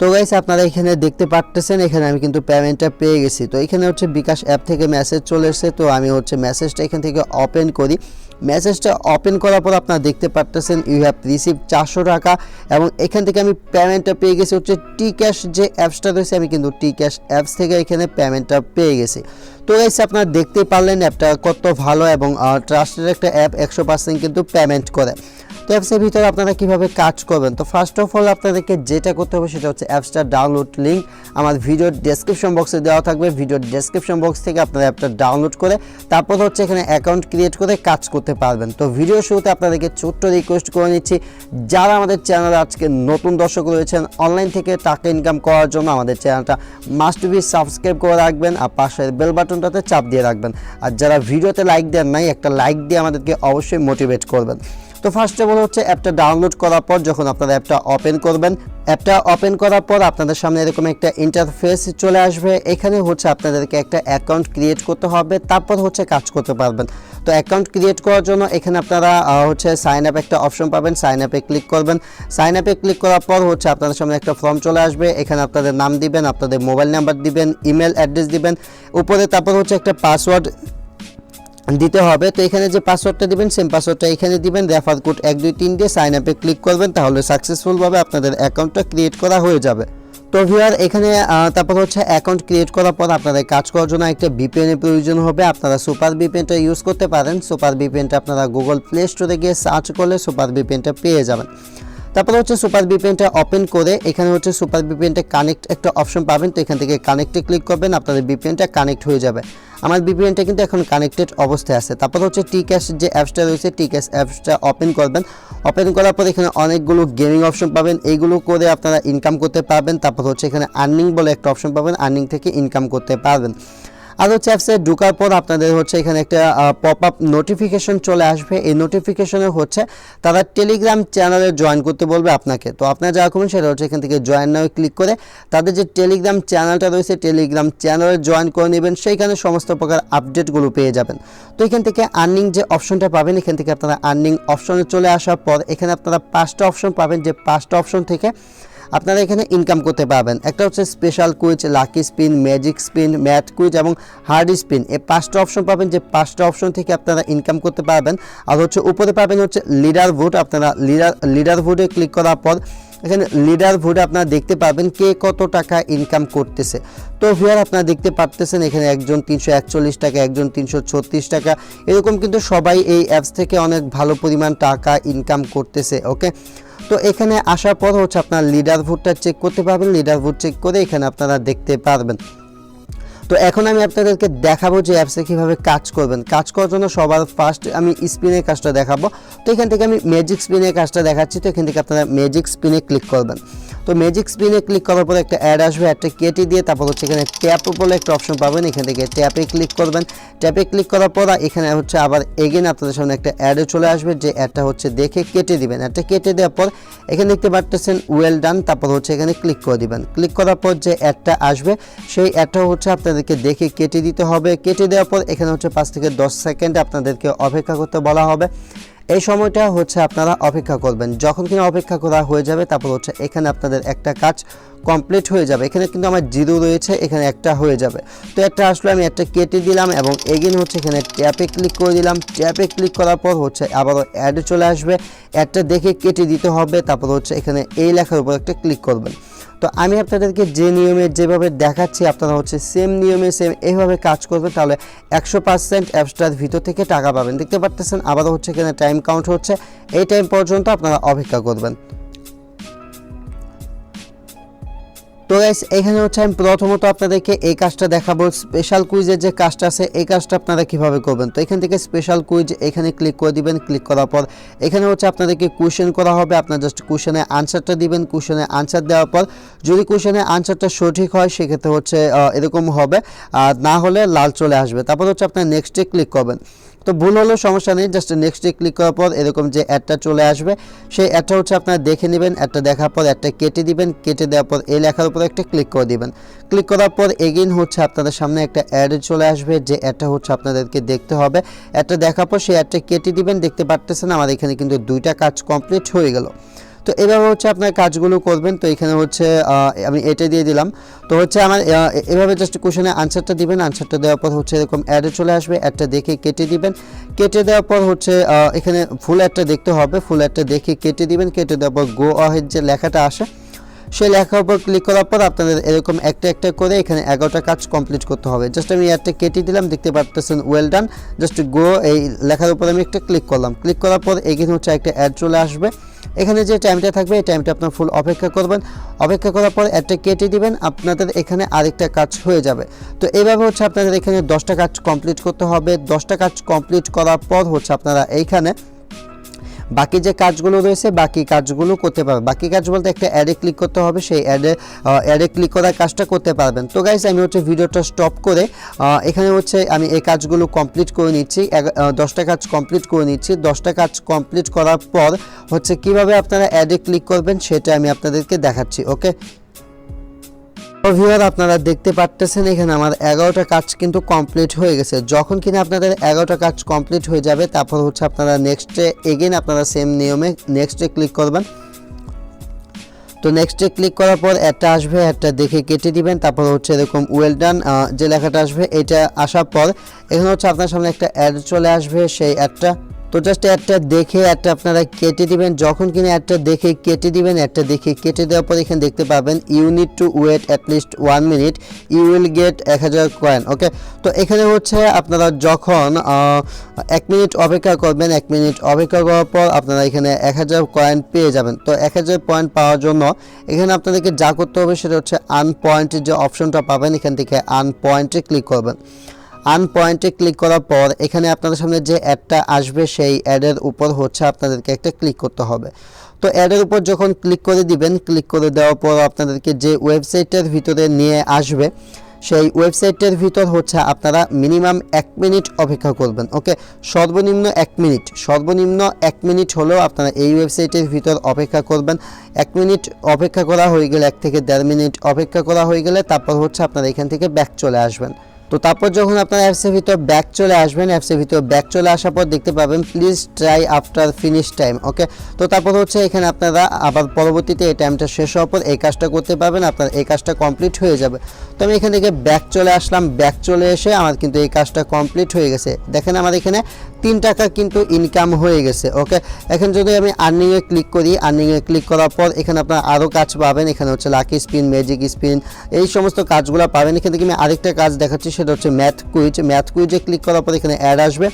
তো গাইস আপনারা এখানে দেখতে পারতেছেন, এখানে আমি কিন্তু পেমেন্টটা পেয়ে গেছি। তো এখানে হচ্ছে বিকাশ অ্যাপ থেকে মেসেজ চলে এসেছে, তো আমি হচ্ছে মেসেজটা এখান থেকে ওপেন করি। মেসেজটা ওপেন করার পর আপনারা দেখতে পারতেছেন ইউ হ্যাভ রিসিভ চারশো টাকা এবং এখান থেকে আমি পেমেন্টটা পেয়ে গেছি হচ্ছে টি ক্যাশ যে অ্যাপসটা রয়েছে, আমি কিন্তু টি ক্যাশ অ্যাপস থেকে এখানে পেমেন্টটা পেয়ে গেছি। তো গাইস আপনারা দেখতে পারলেন অ্যাপটা কত ভালো এবং ট্রাস্টেড একটা অ্যাপ একশো পার্সেন্ট কিন্তু পেমেন্ট করে। অ্যাপসের ভিতরে আপনারা কীভাবে কাজ করবেন? তো ফার্স্ট অফ অল আপনাদেরকে যেটা করতে হবে সেটা হচ্ছে অ্যাপসটা ডাউনলোড লিঙ্ক আমার ভিডিওর ডেসক্রিপশন বক্সে দেওয়া থাকবে। ভিডিওর ডেসক্রিপশন বক্স থেকে আপনারা অ্যাপটা ডাউনলোড করে তারপর হচ্ছে এখানে অ্যাকাউন্ট ক্রিয়েট করে কাজ করতে পারবেন। তো ভিডিও শুরুতে আপনাদেরকে ছোট্ট রিকোয়েস্ট করে নিচ্ছি। যারা আমাদের চ্যানেলে আজকে নতুন দর্শক রয়েছেন অনলাইন থেকে টাকা ইনকাম করার জন্য আমাদের চ্যানেলটা মাস্ট বি সাবস্ক্রাইব করে রাখবেন আর পাশের বেল বাটনটাতে চাপ দিয়ে রাখবেন। আর যারা ভিডিওতে লাইক দেন নাই, একটা লাইক দিয়ে আমাদেরকে অবশ্যই মোটিভেট করবেন। তো ফার্স্ট অল হচ্ছে অ্যাপটা ডাউনলোড করার পর যখন আপনারা অ্যাপটা ওপেন করবেন অ্যাপটা ওপেন করার পর আপনাদের সামনে এরকম একটা ইন্টারফেস চলে আসবে। এখানে হচ্ছে আপনাদেরকে একটা অ্যাকাউন্ট ক্রিয়েট করতে হবে, তারপর হচ্ছে কাজ করতে পারবেন। তো অ্যাকাউন্ট ক্রিয়েট করার জন্য এখানে আপনারা হচ্ছে সাইন আপ একটা অপশন পাবেন সাইন আপে ক্লিক করবেন। সাইন আপে ক্লিক করার পর হচ্ছে আপনাদের সামনে একটা ফর্ম চলে আসবে। এখানে আপনাদের নাম দিবেন, আপনাদের মোবাইল নাম্বার দিবেন ইমেল অ্যাড্রেস দিবেন। উপরে তারপর হচ্ছে একটা পাসওয়ার্ড দিতে হবে। তো এখানে যে পাসওয়ার্ডটা দিবেন সেম পাসওয়ার্ডটা এখানে দিবেন। রেফার কোড এক, দুই, তিন দিয়ে সাইন আপে ক্লিক করবেন, তাহলে সাকসেসফুলভাবে আপনাদের অ্যাকাউন্টটা ক্রিয়েট করা হয়ে যাবে। তো ভিউয়ার এখানে তারপর হচ্ছে অ্যাকাউন্ট ক্রিয়েট করার পর আপনাদের কাজ করার জন্য একটা ভিপিএনের প্রয়োজন হবে। আপনারা সুপার ভিপিএনটা ইউজ করতে পারেন। সুপার ভিপিএনটা আপনারা গুগল প্লে স্টোরে গিয়ে সার্চ করলে সুপার ভিপিএনটা পেয়ে যাবেন। তারপরে হচ্ছে সুপার ভিপিএনটা ওপেন করে এখানে হচ্ছে সুপার ভিপিএনটা কানেক্ট একটা অপশন পাবেন। তো এখান থেকে কানেক্টে ক্লিক করবেন, আপনাদের ভিপিএনটা কানেক্ট হয়ে যাবে। আমার ভিপিএনটা কিন্তু এখন কানেক্টেড অবস্থায় আছে। তারপর হচ্ছে টি ক্যাশ যে অ্যাপসটা রয়েছে টি ক্যাশ অ্যাপসটা ওপেন করবেন। ওপেন করার পর এখানে অনেকগুলো গেমিং অপশন পাবেন। এইগুলো করে আপনারা ইনকাম করতে পারবেন। তারপর হচ্ছে এখানে আর্নিং বলে একটা অপশন পাবেন। আর্নিং থেকে ইনকাম করতে পারবেন। আর হচ্ছে অ্যাপসে ঢোকার পর আপনাদের হচ্ছে এখানে একটা পপ আপ নোটিফিকেশন চলে আসবে। এই নোটিফিকেশনে হচ্ছে তারা টেলিগ্রাম চ্যানেলে জয়েন করতে বলবে আপনাকে। তো আপনারা যা করবেন সেটা হচ্ছে এখান থেকে জয়েন নাও ক্লিক করে তাদের যে টেলিগ্রাম চ্যানেলটা রয়েছে টেলিগ্রাম চ্যানেলে জয়েন করে নেবেন। সেইখানে সমস্ত প্রকার আপডেটগুলো পেয়ে যাবেন। তো এখান থেকে আর্নিং যে অপশনটা পাবেন, এখান থেকে আপনারা আর্নিং অপশনে চলে আসার পর এখানে আপনারা পাঁচটা অপশন পাবেন। যে পাঁচটা অপশন থেকে আপনারা এখানে ইনকাম করতে পারবেন। একটা হচ্ছে special quiz lucky spin magic spin math quiz এবং হার্ড স্পিন এই পাঁচটা অপশন পাবেন, যে পাঁচটা অপশন থেকে আপনারা ইনকাম করতে পারবেন। আর হচ্ছে উপরে পাবেন হচ্ছে লিডার ভোট আপনারা লিডার লিডার ভোটে ক্লিক করার পর এখানে লিডার ভোটে আপনারা দেখতে পাবেন কে কত টাকা ইনকাম করতেছে। তো ভিয়ার আপনারা দেখতে পারতেছেন এখানে একজন তিনশো একচল্লিশ টাকা, একজন তিনশো ছত্রিশ টাকা। এরকম কিন্তু সবাই এই অ্যাপস থেকে অনেক ভালো পরিমাণ টাকা ইনকাম করতেছে ওকে তো এখানে আসার পর হচ্ছে আপনার লিডার ভোটটা চেক করতে পারবেন লিডার ভোট চেক করে এখানে আপনারা দেখতে পারবেন। তো এখন আমি আপনাদেরকে দেখাবো যে অ্যাপসে কীভাবে কাজ করবেন। কাজ করার জন্য সবার ফার্স্ট আমি স্পিনের কাজটা দেখাবো। তো এখান থেকে আমি ম্যাজিক স্পিনের কাজটা দেখাচ্ছি। তো এখান থেকে আপনারা ম্যাজিক স্পিনে ক্লিক করবেন। তো ম্যাজিক স্পিনে ক্লিক করার পর একটা অ্যাড আসবে, একটা কেটে দিয়ে, তারপর হচ্ছে এখানে ট্যাপ বলে একটা অপশন পাবেন, এখান থেকে ট্যাপে ক্লিক করবেন। ট্যাপে ক্লিক করার পর এখানে হচ্ছে আবার এগেন আপনাদের সামনে একটা অ্যাডও চলে আসবে, যে অ্যাডটা হচ্ছে দেখে কেটে দিবেন। অ্যাডটা কেটে দেওয়ার পর এখানে দেখতে পারতেছেন ওয়েল ডান তারপর হচ্ছে এখানে ক্লিক করে দিবেন। ক্লিক করার পর যে অ্যাডটা আসবে, সেই অ্যাডটা হচ্ছে আপনাদেরকে দেখে কেটে দিতে হবে। কেটে দেওয়ার পর এখানে হচ্ছে পাঁচ থেকে দশ সেকেন্ড আপনাদেরকে অপেক্ষা করতে বলা হবে। এই সময়টা হচ্ছে আপনারা অপেক্ষা করবেন। যখন কিনা অপেক্ষা করা হয়ে যাবে, তারপর হচ্ছে এখানে আপনাদের একটা কাজ কমপ্লিট হয়ে যাবে। এখানে কিন্তু আমার জিরো রয়েছে, এখানে একটা হয়ে যাবে। তো একটা আসলে, আমি একটা কেটে দিলাম এবং এগেন হচ্ছে এখানে ট্যাপে ক্লিক করে দিলাম। ট্যাপে ক্লিক করার পর হচ্ছে আবারও অ্যাডে চলে আসবে। অ্যাডটা দেখে কেটে দিতে হবে, তারপর হচ্ছে এখানে এই লেখার উপর একটা ক্লিক করবেন। তো আমি আপনাদেরকে যে নিয়মে যেভাবে দেখাচ্ছি, আপনারা হচ্ছে সেম নিয়মে সেম এইভাবে কাজ করবেন, তাহলে একশো পার্সেন্ট অ্যাপসটার ভিতর থেকে টাকা পাবেন। দেখতে পারতেছেন, আবারও হচ্ছে এখানে টাইম কাউন্ট হচ্ছে। এই টাইম পর্যন্ত আপনারা অপেক্ষা করবেন। তো গাইস এখানে হচ্ছে আমি প্রথমত আপনাদেরকে এই কাজটা দেখাবো। স্পেশাল কুইজের যে কাজটা আছে, এই কাজটা আপনারা কীভাবে করবেন? তো এখান থেকে স্পেশাল কুইজ এখানে ক্লিক করে দিবেন। ক্লিক করার পর এখানে হচ্ছে আপনাদেরকে কোশ্চেন করা হবে। আপনার জাস্ট কোশ্চেনে আনসারটা দিবেন। কোশ্চেনে আনসার দেওয়ার পর যদি কোশ্চেনে আনসারটা সঠিক হয়, সেক্ষেত্রে হচ্ছে এরকম হবে। আর না হলে লাল চলে আসবে। তারপর হচ্ছে আপনার নেক্সটে ক্লিক করবেন। তো ভুল হলেও সমস্যা নেই জাস্ট নেক্সটে ক্লিক করার পর এরকম যে অ্যাডটা চলে আসবে, সেই অ্যাডটা হচ্ছে আপনারা দেখে নেবেন অ্যাডটা দেখার পর অ্যাডটা কেটে দিবেন, কেটে দেওয়ার পর এই লেখার উপর একটা ক্লিক করে দিবেন। ক্লিক করার পর এগেইন হচ্ছে আপনাদের সামনে একটা অ্যাড চলে আসবে, যে অ্যাডটা হচ্ছে আপনাদেরকে দেখতে হবে। অ্যাডটা দেখার পর সেই অ্যাডটা কেটে দিবেন, দেখতে পারতেছেন আমার এখানে কিন্তু দুইটা কাজ কমপ্লিট হয়ে গেল। তো এভাবে হচ্ছে আপনার কাজগুলো করবেন, তো এখানে হচ্ছে আমি এটা দিয়ে দিলাম। তো হচ্ছে আমার এভাবে জাস্ট কোশ্চেনে আনসারটা দিবেন আনসারটা দেওয়ার পর হচ্ছে এরকম অ্যাডে চলে আসবে অ্যাডটা দেখে কেটে দিবেন। কেটে দেওয়ার পর হচ্ছে এখানে ফুল অ্যাডটা দেখতে হবে ফুল অ্যাডটা দেখে কেটে দিবেন, কেটে দেওয়ার পর গো অহের যে লেখাটা আসে সেই লেখার উপর ক্লিক করার পর আপনাদের এরকম একটা একটা করে এখানে এগারোটা কাজ কমপ্লিট করতে হবে। জাস্ট আমি একটা কেটে দিলাম, দেখতে পারতেছেন ওয়েল ডান জাস্ট গো এই লেখার উপর আমি একটা ক্লিক করলাম। ক্লিক করার পর এখানে হচ্ছে একটা অ্যাড চলে আসবে। এখানে যে টাইমটা থাকবে, এই টাইমটা আপনার ফুল অপেক্ষা করবেন। অপেক্ষা করার পর একটা কেটে দিবেন, আপনাদের এখানে আরেকটা কাজ হয়ে যাবে। তো এইভাবে হচ্ছে আপনাদের এখানে দশটা কাজ কমপ্লিট করতে হবে। দশটা কাজ কমপ্লিট করার পর হচ্ছে আপনারা এইখানে বাকি যে কাজগুলো রয়েছে, বাকি কাজগুলো করতে পারবেন বাকি কাজ বলতে একটা অ্যাডে ক্লিক করতে হবে, সেই অ্যাডে অ্যাডে ক্লিক করার কাজটা করতে পারবেন। তো গাইজ আমি হচ্ছে ভিডিওটা স্টপ করে এখানে হচ্ছে আমি এই কাজগুলো কমপ্লিট করে নিচ্ছি। দশটা কাজ কমপ্লিট করে নিচ্ছি। দশটা কাজ কমপ্লিট করার পর হচ্ছে কীভাবে আপনারা অ্যাডে ক্লিক করবেন, সেটা আমি আপনাদেরকে দেখাচ্ছি ওকে ভিউয়ার আপনারা দেখতে পারতেছেন, এখানে আমার এগারোটা কাজ কিন্তু কমপ্লিট হয়ে গেছে। যখন কিনা আপনাদের এগারোটা কাজ কমপ্লিট হয়ে যাবে, তারপর হচ্ছে আপনারা নেক্সটে এগেন আপনারা সেম নিয়মে নেক্সটে ক্লিক করবেন। তো নেক্সটে ক্লিক করার পর একটা আসবে, একটা দেখে কেটে দিবেন, তারপর হচ্ছে এরকম ওয়েল ডান যে লেখাটা আসবে, এটা আসার পর, এখানে হচ্ছে আপনার সামনে একটা অ্যাড চলে আসবে, সেই অ্যাডটা তো জাস্ট একটা দেখে একটা আপনারা কেটে দিবেন। যখন কিনা একটা দেখে কেটে দিবেন একটা দেখে কেটে দেওয়ার পর এখানে দেখতে পাবেন you need to wait at least one minute you will get এক হাজার কয়েন ওকে তো এখানে হচ্ছে আপনারা যখন এক মিনিট অপেক্ষা করবেন, এক মিনিট অপেক্ষা করার পর আপনারা এখানে এক হাজার কয়েন পেয়ে যাবেন। তো এক হাজার পয়েন্ট পাওয়ার জন্য এখানে আপনাদেরকে যা করতে হবে সেটা হচ্ছে আন পয়েন্টের যে অপশনটা পাবেন, এখান থেকে আন পয়েন্টে ক্লিক করবেন। আন পয়েন্টে ক্লিক করার পর এখানে আপনাদের সামনে যে অ্যাডটা আসবে সেই অ্যাডের উপর হচ্ছে আপনাদেরকে একটা ক্লিক করতে হবে। তো অ্যাডের উপর যখন ক্লিক করে দিবেন ক্লিক করে দেওয়ার পর আপনাদেরকে যে ওয়েবসাইটের ভিতরে নিয়ে আসবে, সেই ওয়েবসাইটের ভিতর হচ্ছে আপনারা মিনিমাম এক মিনিট অপেক্ষা করবেন ওকে সর্বনিম্ন এক মিনিট সর্বনিম্ন এক মিনিট হলেও আপনারা এই ওয়েবসাইটের ভিতর অপেক্ষা করবেন। এক মিনিট অপেক্ষা করা হয়ে গেলে, এক থেকে দেড় মিনিট অপেক্ষা করা হয়ে গেলে তারপর হচ্ছে আপনারা এখান থেকে ব্যাক চলে আসবেন। তো তারপর যখন আপনার অ্যাপসের ভিতর ব্যাক চলে আসবেন অ্যাপসের ভিতর ব্যাক চলে আসার পর দেখতে পাবেন please try after finish time okay তো তারপর হচ্ছে এখানে আপনারা আবার পরবর্তীতে এই টাইমটা শেষ হওয়ার পর এই কাজটা করতে পারবেন, আপনার এই কাজটা কমপ্লিট হয়ে যাবে। তো আমি এখান থেকে ব্যাক চলে আসলাম ব্যাক চলে এসে আমার কিন্তু এই কাজটা কমপ্লিট হয়ে গেছে। দেখেন আমার এখানে তিন টাকা কিন্তু ইনকাম হয়ে গেছে ওকে এখন যদি আমি আর্নিংয়ে ক্লিক করি আর্নিংয়ে ক্লিক করার পর এখানে আপনার আরও কাজ পাবেন, এখানে হচ্ছে লাকি স্পিন ম্যাজিক স্পিন এই সমস্ত কাজগুলো পাবেন। এখান থেকে আমি আরেকটা কাজ দেখাচ্ছি, সেটা হচ্ছে ম্যাথ কুইজ ম্যাথ কুইজে ক্লিক করার পর এখানে অ্যাড আসবে।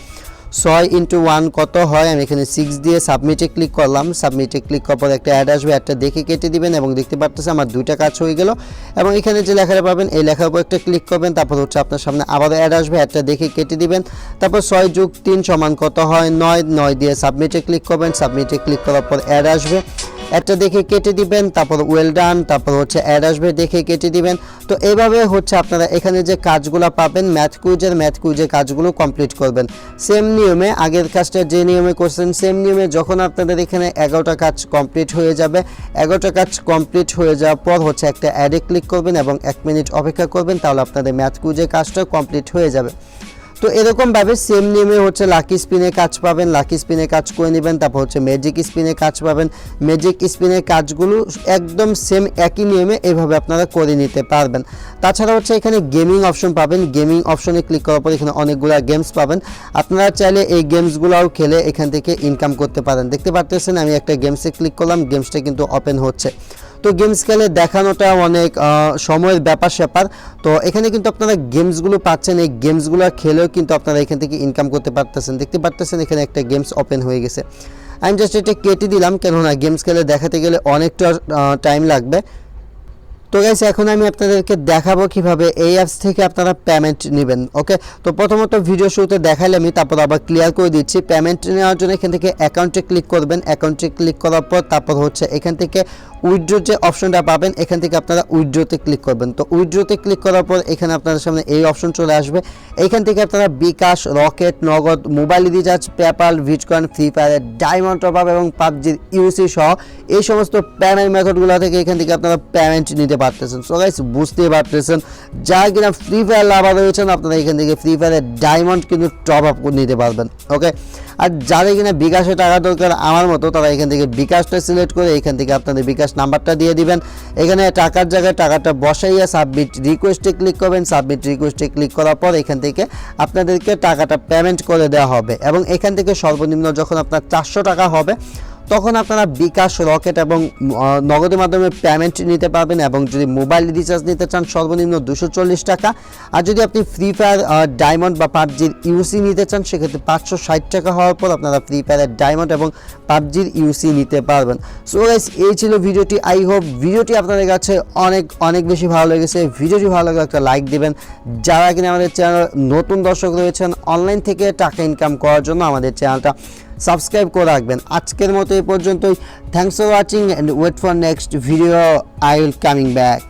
ছয় ইন্টু ওয়ান কত হয়? আমি এখানে সিক্স দিয়ে সাবমিটে ক্লিক করলাম। সাবমিটে ক্লিক করার পর একটা অ্যাড আসবে একটা দেখে কেটে দিবেন এবং দেখতে পারতেছে আমার দুইটা কাজ হয়ে গেল। এবং এখানে যে লেখাটা পাবেন, এই লেখার উপর একটা ক্লিক করবেন, তারপর হচ্ছে আপনার সামনে আবার অ্যাড আসবে একটা দেখে কেটে দিবেন। তারপর ছয় যুগ তিন সমান কত হয়? নয় নয় দিয়ে সাবমিটে ক্লিক করবেন। সাবমিটে ক্লিক করার পর অ্যাড আসবে। একটা দেখে কেটে দিবেন, তারপর ওয়েল ডান তারপর হচ্ছে অ্যাড আসবে, দেখে কেটে দিবেন। তো এভাবে হচ্ছে আপনারা এখানে যে কাজগুলো পাবেন ম্যাথ কুইজের ম্যাথ কুইজের কাজগুলো কমপ্লিট করবেন। সেম নিয়মে, আগের কাজটা যে নিয়মে করছেন সেম নিয়মে যখন আপনাদের এখানে এগারোটা কাজ কমপ্লিট হয়ে যাবে, এগারোটা কাজ কমপ্লিট হয়ে যাওয়ার পর হচ্ছে একটা অ্যাডে ক্লিক করবেন এবং এক মিনিট অপেক্ষা করবেন, তাহলে আপনাদের ম্যাথ কুইজের কাজটা কমপ্লিট হয়ে যাবে। তো এরকমভাবে সেম নিয়মে হচ্ছে লাকি স্পিনে কাজ পাবেন লাকি স্পিনে কাজ করে নেবেন, তারপর হচ্ছে ম্যাজিক স্পিনে কাজ পাবেন। ম্যাজিক স্পিনের কাজগুলো একদম সেম একই নিয়মে এভাবে আপনারা করে নিতে পারবেন। তাছাড়া হচ্ছে এখানে গেমিং অপশন পাবেন। গেমিং অপশনে ক্লিক করার পর এখানে অনেকগুলো গেমস পাবেন। আপনারা চাইলে এই গেমসগুলোও খেলে এখান থেকে ইনকাম করতে পারেন। দেখতে পারতেছেন, আমি একটা গেমসে ক্লিক করলাম গেমসটা কিন্তু ওপেন হচ্ছে। তো গেমস খেলে দেখানোটা অনেক সময়ের ব্যাপার স্যাপার। তো এখানে কিন্তু আপনারা গেমসগুলো পাচ্ছেন, এই গেমসগুলো খেলেও কিন্তু আপনারা এখান থেকে ইনকাম করতে পারতেছেন। দেখতে পারতেছেন এখানে একটা গেমস ওপেন হয়ে গেছে। আমি জাস্ট এটা কেটে দিলাম, কেননা গেমস খেলে দেখাতে গেলে অনেকটা টাইম লাগবে। তো গাইস এখন আমি আপনাদেরকে দেখাবো কীভাবে এই অ্যাপস থেকে আপনারা পেমেন্ট নেবেন ওকে তো প্রথমত ভিডিও শুরুতে দেখাইলে আমি তারপর আবার ক্লিয়ার করে দিচ্ছি। পেমেন্ট নেওয়ার জন্য এখান থেকে অ্যাকাউন্টে ক্লিক করবেন। অ্যাকাউন্টে ক্লিক করার পর তারপর হচ্ছে এখান থেকে উইথড্রো যে অপশনটা পাবেন, এখান থেকে আপনারা উইড্রোতে ক্লিক করবেন। তো উইড্রোতে ক্লিক করার পর এখানে আপনাদের সামনে এই অপশন চলে আসবে। এখান থেকে আপনারা bKash, Rocket, Nagad mobile recharge PayPal bitcoin free fire diamond top up এবং পাবজির ইউসি সহ এই সমস্ত পেমেন্ট মেথডগুলো থেকে এখান থেকে আপনারা পেমেন্ট নিতে পারতেছেন। সো গাইস বুঝতেই পারতেছেন। যারা কিনা ফ্রি ফায়ার লাভার রয়েছেন, আপনারা এখান থেকে ফ্রি ফায়ারের ডায়মন্ড কিন্তু টপ আপ করে নিতে পারবেন। ওকে আর যাদের কিনা বিকাশে টাকা দরকার আমার মতো, তারা এখান থেকে বিকাশটা সিলেক্ট করে এখান থেকে আপনাদের বিকাশ নাম্বারটা দিয়ে দিবেন। এখানে টাকার জায়গায় টাকাটা বসাইয়া সাবমিট রিকোয়েস্টে ক্লিক করবেন। সাবমিট রিকোয়েস্টে ক্লিক করার পর এখান থেকে আপনাদেরকে টাকাটা পেমেন্ট করে দেওয়া হবে। এবং এখান থেকে সর্বনিম্ন যখন আপনার চারশো টাকা হবে তখন আপনারা বিকাশ, রকেট এবং নগদের মাধ্যমে পেমেন্ট নিতে পারবেন এবং যদি মোবাইল রিচার্জ নিতে চান, সর্বনিম্ন দুশো চল্লিশ টাকা। আর যদি আপনি ফ্রি ফায়ার ডায়মন্ড বা পাবজির ইউসি নিতে চান, সেক্ষেত্রে পাঁচশো ষাট টাকা হওয়ার পর আপনারা ফ্রি ফায়ারের ডায়মন্ড এবং পাবজির ইউসি নিতে পারবেন। সো গাইস এই ছিল ভিডিওটি। আই হোপ ভিডিওটি আপনাদের কাছে অনেক অনেক বেশি ভালো লেগেছে। ভিডিওটি ভালো লাগলে একটা লাইক দেবেন। যারা কিনা আমাদের চ্যানেল নতুন দর্শক রয়েছেন অনলাইন থেকে টাকা ইনকাম করার জন্য আমাদের চ্যানেলটা সাবস্ক্রাইব করে রাখবেন। আজকের মতো এই পর্যন্তই। Thanks for watching and wait for next video I will coming back